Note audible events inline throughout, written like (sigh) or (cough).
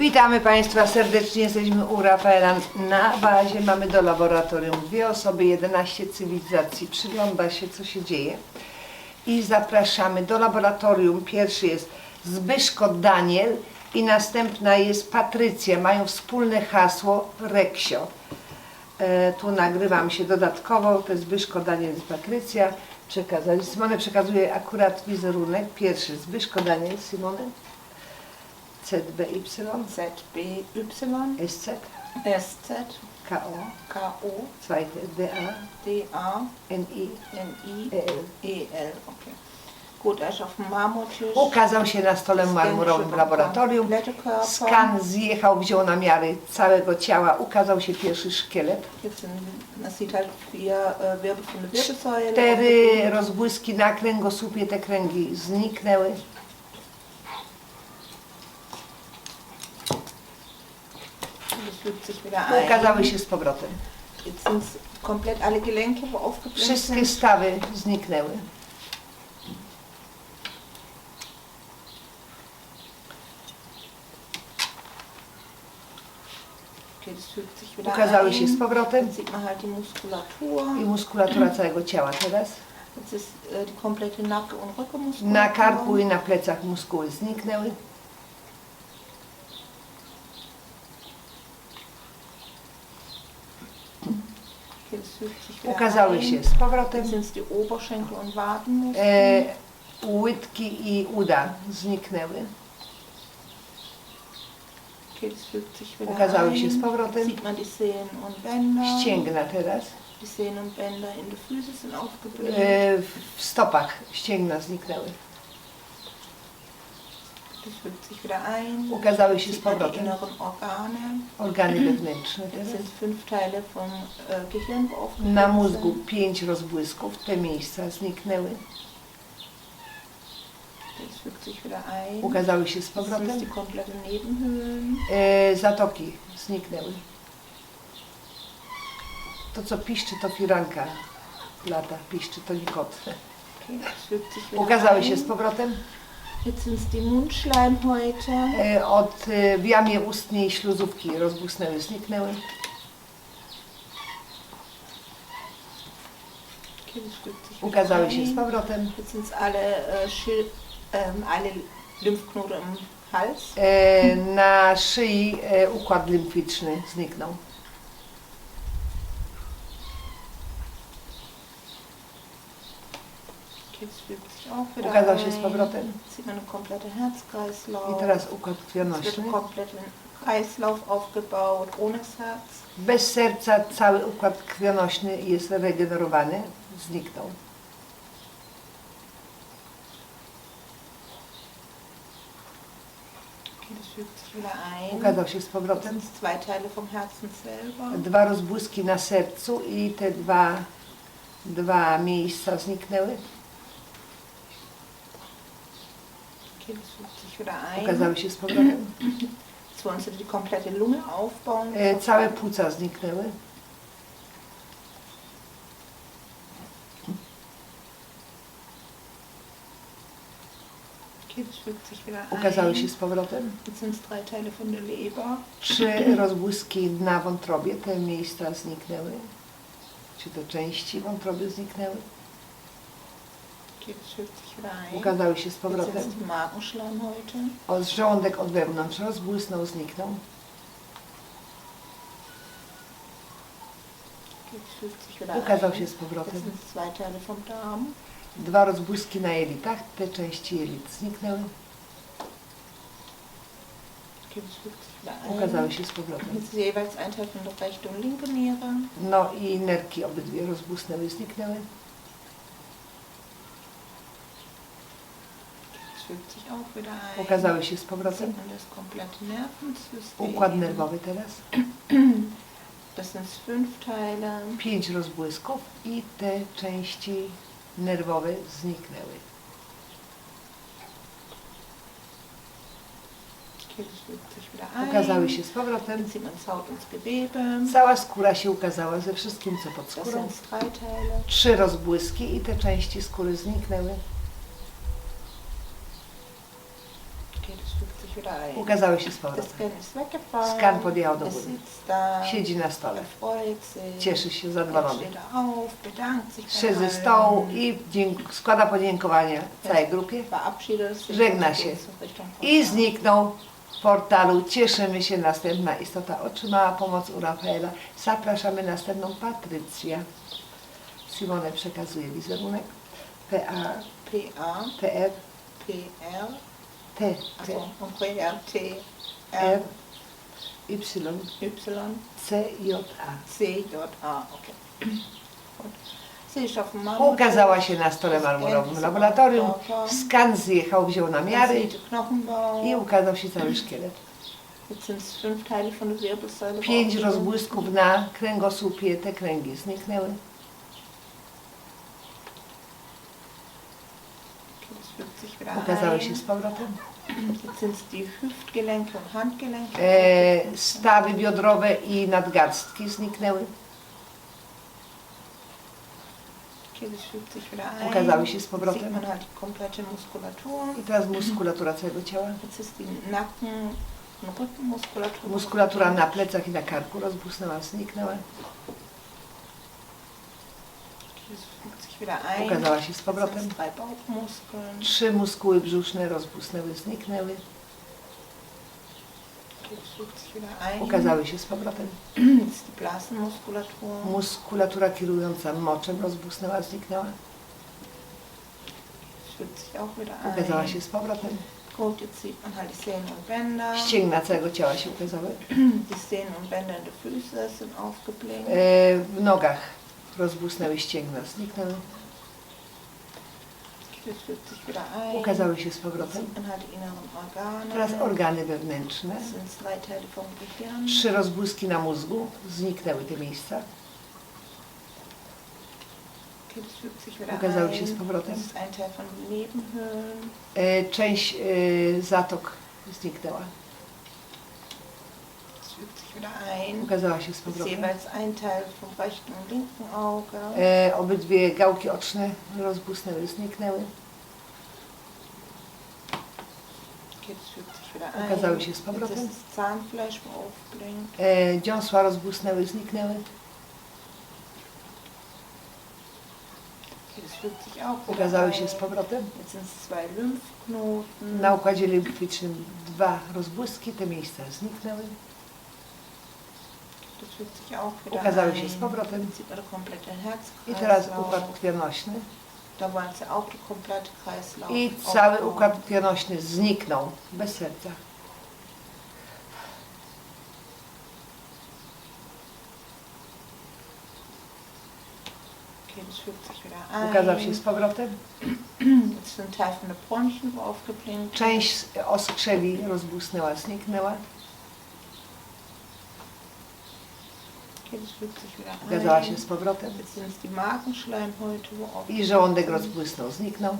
Witamy Państwa serdecznie. Jesteśmy u Rafaela na bazie. Mamy do laboratorium dwie osoby, 11 cywilizacji. Przygląda się, co się dzieje. I zapraszamy do laboratorium. Pierwszy jest Zbyszko Daniel i następna jest Patrycja. Mają wspólne hasło Reksio. E, tu nagrywam się dodatkowo. To jest Zbyszko Daniel i Patrycja. Przekazali. Simone przekazuje akurat wizerunek. Pierwszy Zbyszko Daniel, Simone. ZBY. ZBY, SZ, SZ, KO, KO, zweite DA, DA, NI, NI, EL. EL. Okay. Gut, er auf dem Marmortisch. Ukazał się na stole marmurowym w laboratorium. Skan zjechał, wziął namiary całego ciała. Ukazał się pierwszy szkielet. Cztery rozbłyski na kręgosłupie, te kręgi zniknęły. Sich wieder ein. Ukazały się z powrotem. Jetzt sind komplett alle Gelenke, wo aufgeblendet Wszystkie sind. stawy zniknęły. Okay, das fügt sich wieder Ukazały się z ein. powrotem Jetzt sieht man halt die Muskulatur. i muskulatura całego ciała teraz. Jetzt ist äh, die komplette Nacken- und Rückenmuskulatur. Na karku i na plecach muskuły zniknęły. Okay, das fügt sich wieder Ukazały się z powrotem. Wadenmuskeln. E, łydki i uda zniknęły. Ukazały się z powrotem. Ścięgna teraz. E, w stopach ścięgna zniknęły. Das fügt sich wieder ein. Ukazały się z powrotem. Organy wewnętrzne aufgebläht Na mózgu pięć rozbłysków. Te miejsca zniknęły. Ukazały się z powrotem. E, zatoki zniknęły. To co piszczy to firanka lata. Piszczy to nie kot. Okay, das fügt sich wieder Ukazały się z powrotem. Jetzt es die Mundschleimhäute. E, Od e, w jamie ustnej śluzówki rozbłysnęły, zniknęły. Ukazały się z powrotem. Jetzt sind alle, äh, Schil ähm, alle Lymphknoten im Hals. E, Na szyi e, układ limfyczny zniknął. Okay, das fügt sich auch wieder Ukazał się z powrotem. I teraz układ krwionośny. Bez serca cały układ krwionośny jest regenerowany, zniknął. Ukazał się z powrotem. Dwa rozbłyski na sercu i te dwa, dwa miejsca zniknęły. Okay, das fügt sich wieder ein. Ukazały się z powrotem. Jetzt wollen sie die komplette Lunge aufbauen. E, Całe płuca zniknęły. Okay, das fügt sich wieder ein. Ukazały się z powrotem. Jetzt sind es drei Teile von der Leber. Trzy rozbłyski na wątrobie, te miejsca zniknęły. Czy to części wątroby zniknęły? Okay, das fügt sich wieder ein. Ukazały się z powrotem. O, żołądek od wewnątrz rozbłysnął, zniknął. Ukazał się z powrotem. Dwa rozbłyski na jelitach, te części jelit zniknęły. Ukazały się z powrotem. No i nerki obydwie rozbłysnęły, zniknęły. Das fügt sich auch wieder ein. Ukazały się z powrotem. man das komplette Nervensystem. Układ nerwowy teraz. Das sind fünf Teile. Pięć rozbłysków i te części nerwowe zniknęły. Ukazały się z powrotem. Cała skóra się ukazała ze wszystkim, co pod skórą. Trzy rozbłyski i te części skóry zniknęły. Okay, das fügt sich wieder wieder ein. Ukazały się z powrotem. Scan podjechał do góry. Siedzi na stole. Cieszy się, zadowolony. Szedł ze stołu i składa podziękowania całej grupie. Żegna się. I zniknął w portalu. Cieszymy się, następna istota otrzymała pomoc u Rafaela. Zapraszamy następną Patrycję. Simone przekazuje wizerunek. PA, PA, PR, PR, T, T, PR, T, R, Y, Y, C, J, A. C, J, A, okay. Ukazała się na stole marmurowym laboratorium. Skan zjechał, wziął den Knochenbau. i ukazał się cały szkielet. Pięć rozbłysków na kręgosłupie, te kręgi zniknęły. Okay, das fügt sich wieder Ukazały ein. się z powrotem. Jetzt sind es die Hüftgelenke und Handgelenke. E, stawy biodrowe i nadgarstki zniknęły. Wieder ein. Ukazały się z Sieht powrotem. man halt die komplette Muskulatur. I teraz muskulatura całego ciała. Jetzt ist die Nacken- und Rückenmuskulatur. Muskulatura na plecach i na karku rozbłysnęła, zniknęła. Wieder ein. Ukazała się z powrotem. Bauchmuskeln. Trzy muskuły brzuszne rozbłysnęły, zniknęły. Ukazały się z powrotem. (clears throat) Muskulatura kierująca moczem rozbłysnęła, zniknęła. Ukazała się z powrotem. Ścięgna całego ciała się ukazały. (clears throat) E, w nogach rozbłysnęły ścięgna, zniknęły. Ukazały się z powrotem. Teraz organy wewnętrzne. Trzy rozbłyski na mózgu, zniknęły te miejsca. Ukazały się z powrotem. E, część e, zatok zniknęła. Fügt sich wieder ein. Ukazała się z ist powrotem. jeweils ein Teil vom rechten und linken Auge. E, obydwie gałki oczne rozbłysnęły, zniknęły. Okay, das fügt sich wieder ein. Ukazały się z Jetzt powrotem. ist das Zahnfleisch aufgeblinkt. E, dziąsła rozbłysnęły, zniknęły. Okay, das fügt sich auch wieder Ukazały się ein. z powrotem. Jetzt sind es zwei Lymphknoten. Na układzie limfycznym dwa rozbłyski, te miejsca zniknęły. Das fügt sich auch wieder Ukazały się z powrotem. Jetzt sieht man den kompletten I teraz Herzkreislauf. układ krwionośny. Da waren sie auch der komplette Kreislauf. I cały układ krwionośny zniknął, bez serca. Okay, das fügt sich wieder ein. Ukazał się z powrotem. Jetzt sind Teil von der Bronchien aufgeblinkt. Część z rozbłysnęła, zniknęła. Ukazała ein. się z powrotem. I żołądek rozbłysnął, zniknął.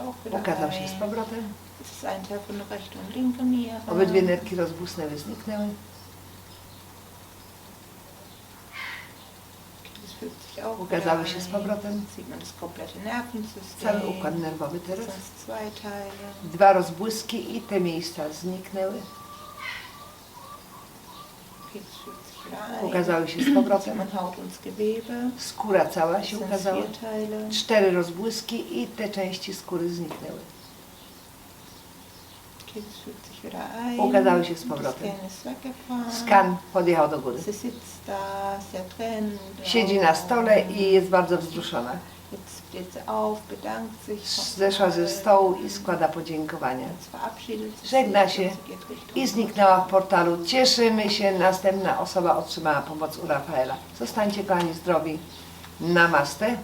Auch wieder Ukazał się z powrotem. Das ist ein Teil von der rechten und linken Niere. Obydwie nerki rozbłysnęły, zniknęły. Ukazały się z powrotem. Cały układ nerwowy teraz. Dwa rozbłyski i te miejsca zniknęły. Okay, das fügt sich wieder ein. Ukazały się z Sieht (clears throat) powrotem. man Haut und das Gewebe. Skóra cała się ukazała. Cztery rozbłyski i te części skóry zniknęły. Ukazały się z powrotem. Skan podjechał do góry. Siedzi na stole i jest bardzo wzruszona. Jetzt steht sie auf, bedankt sich. Zeszła ze stołu i składa podziękowania. Żegna się I zniknęła w portalu. Cieszymy się, następna osoba otrzymała pomoc u Rafaela. Zostańcie kochani zdrowi. Namaste.